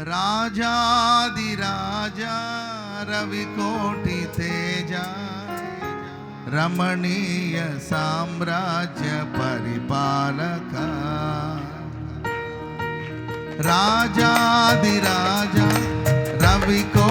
राजादि राजा रविकोटि तेजा। रमणीय साम्राज्य परिपालक। राजादि राजा रविको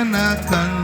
Kanakanta.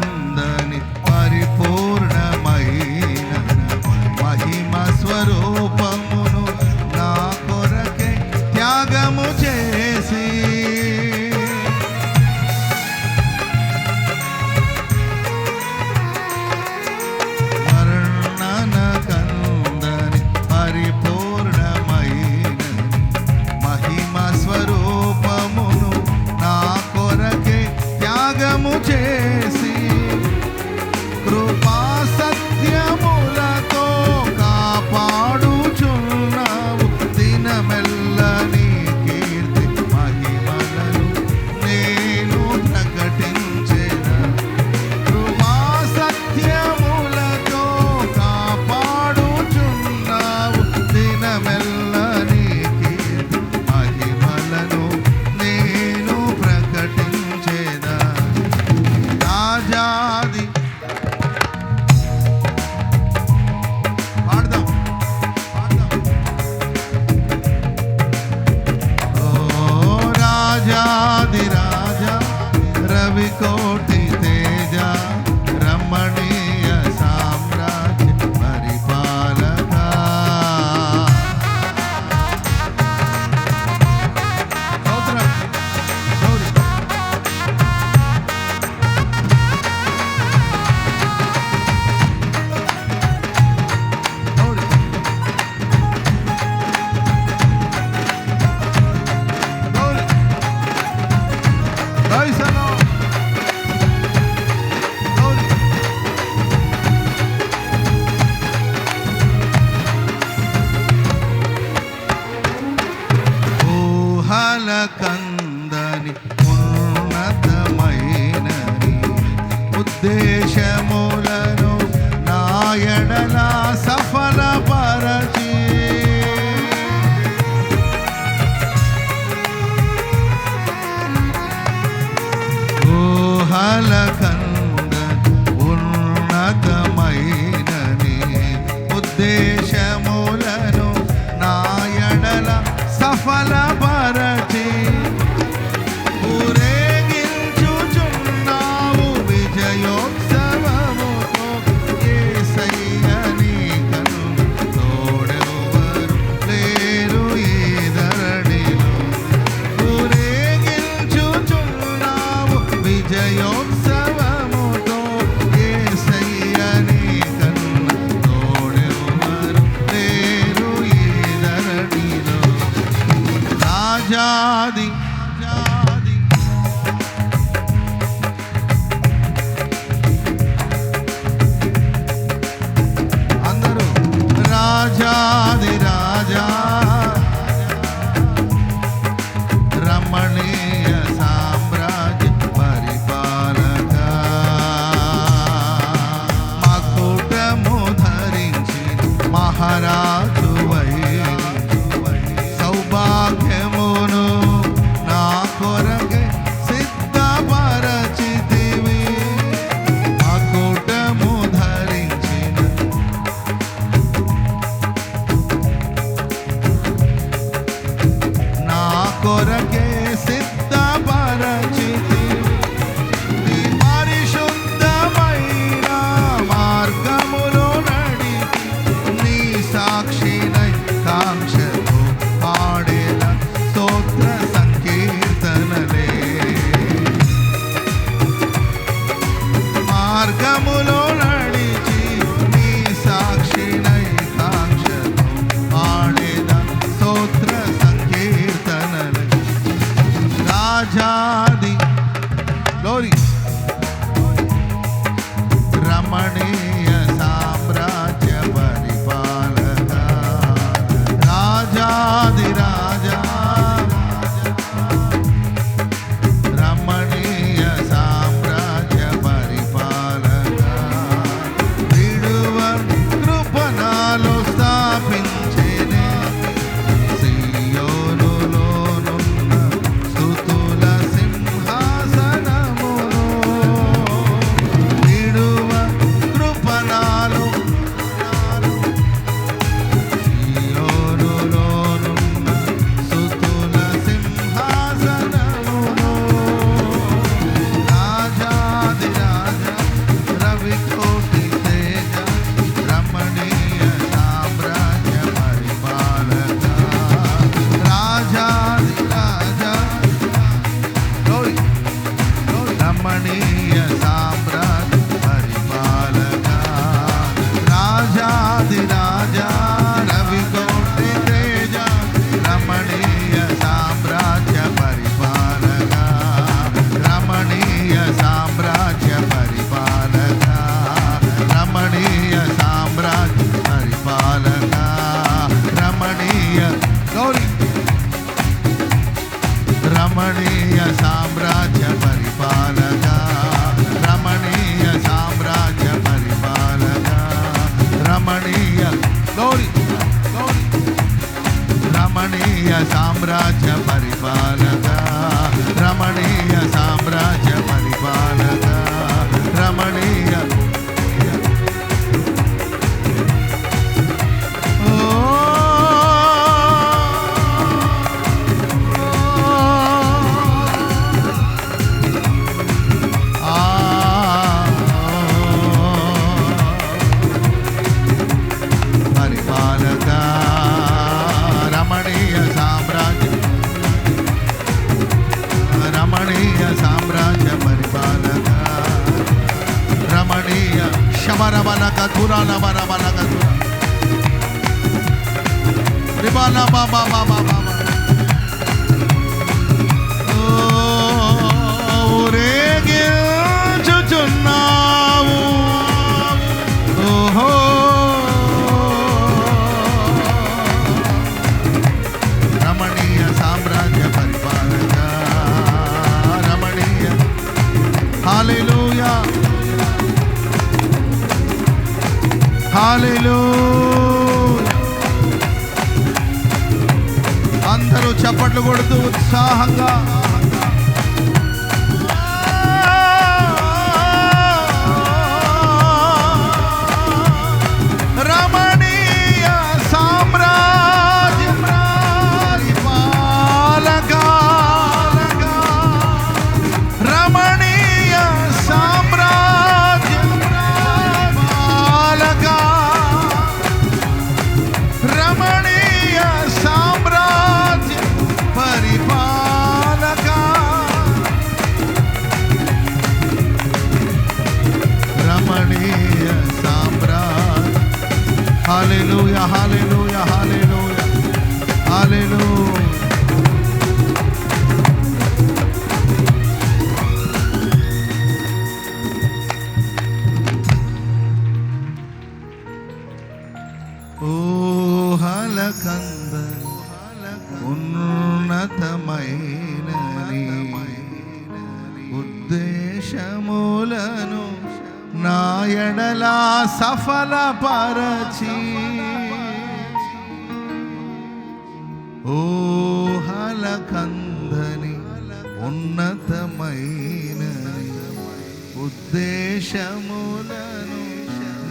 ఉద్దేశములను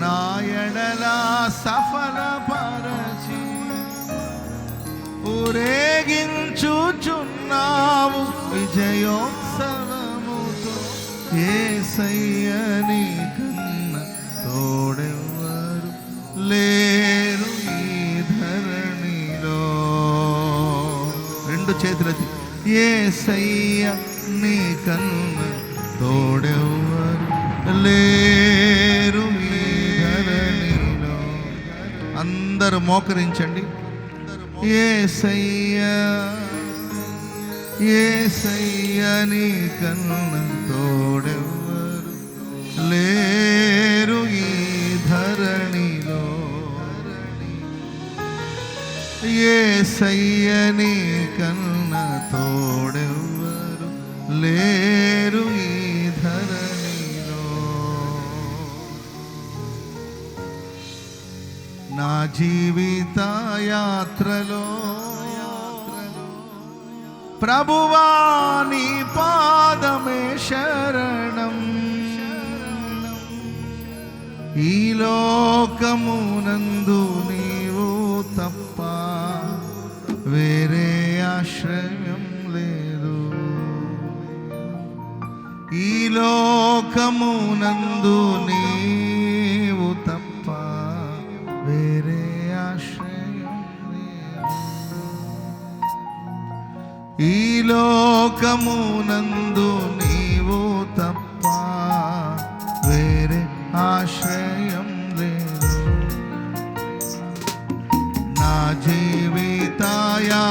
నాయడలా సఫలపరచి ఊరేగించుచున్నావు విజయోత్సవముతో. ఏసయ్యని కన్న తోడెవ్వరు లేరు ఈ ధరణిలో. రెండు చేతులది ఏసయ్య నీ కన్న తోడెవ్వరు లేరు అందరు ధరణిలో. అందరూ మోకరించండి. ఏసయ్యా ఏసయ్యా నీ కన్న తోడెవ్వరు. లేరు ఈ ధరణిలో. ఏసయ్య నీ కన్న తోడెవ్వరు. లేరు జీవిత యాత్రలో ప్రభువా నీ పాదమే శరణం. ఈ లోకమునందు నీవు తప్ప వేరే ఆశ్రయం లేదు. ఈ లోకమునందు నీ ఈ లోకమునందు నీవు తప్ప వేరే ఆశ్రయం లేదు. నా జీవితాయా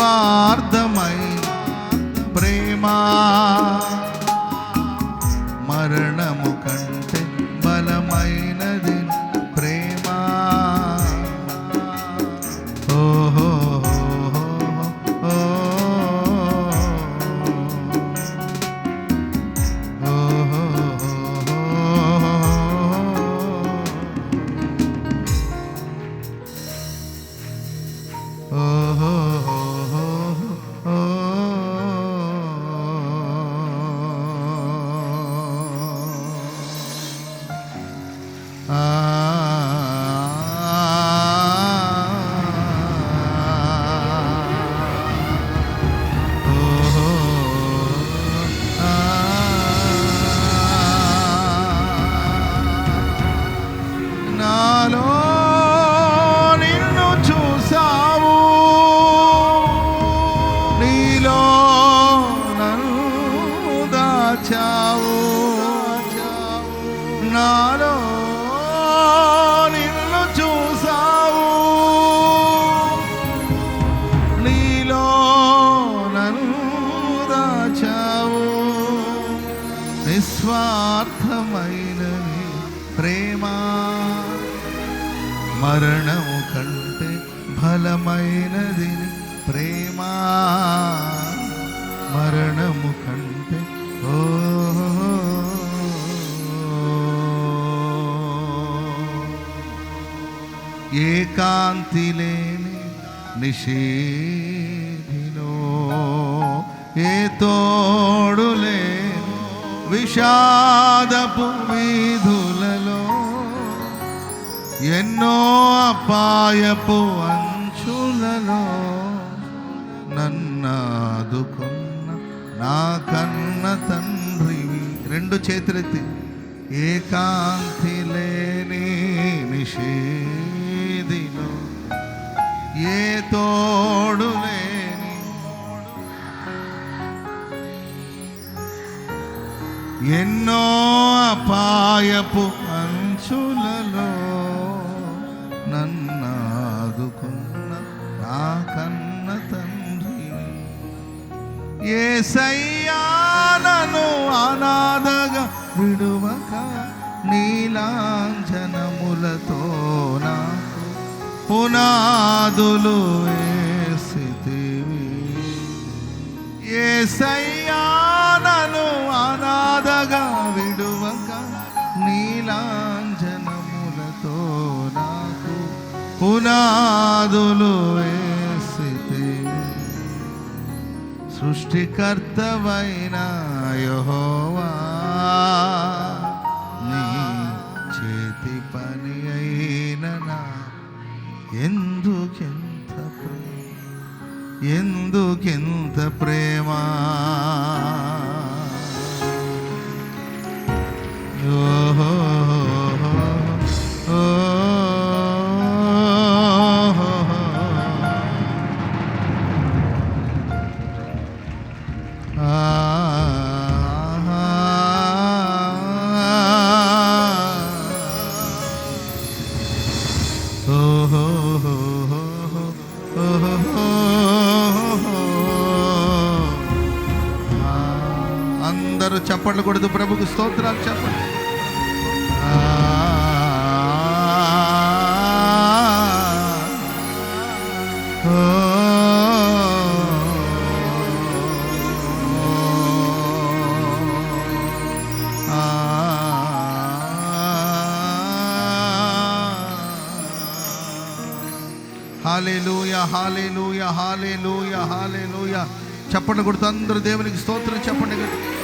സ്വാർത്ഥം నిషేధిలో ఏ తోడులే విషాదపు వీధులలో ఎన్నో అపాయపు అంచులలో నన్నాదుకున్న నా కన్న తండ్రివి రెండు చేతులెత్తి ఏకాంతి లేని నిషే ఏ తోడు లేని ఎన్నో అపాయపు అంచులలో నన్నాదుకున్న నా కన్న తండ్రి. ఏ సయ్యానను అనాథగా విడువక నీలాంజనములతో పునాదులు వేసితివి. ఏసయ్యానను అనాథగా విడువక నీలాంజనములతో నాకు పునాదులు వేసితే సృష్టికర్తవైన యహోవా ఎందుకెంత ప్రేమ? ఎందుకెంత ప్రేమ? ఓహో. అందరూ చప్పట్లు కొడుతూ ప్రభుకు స్తోత్రాలు చెప్పండి హాలేలుయ హాలేలుయ హాలేలుయ హాలేలూయ చెప్పండి కొడుతూ అందరూ దేవునికి స్తోత్రం చెప్పండి గట్టిగా.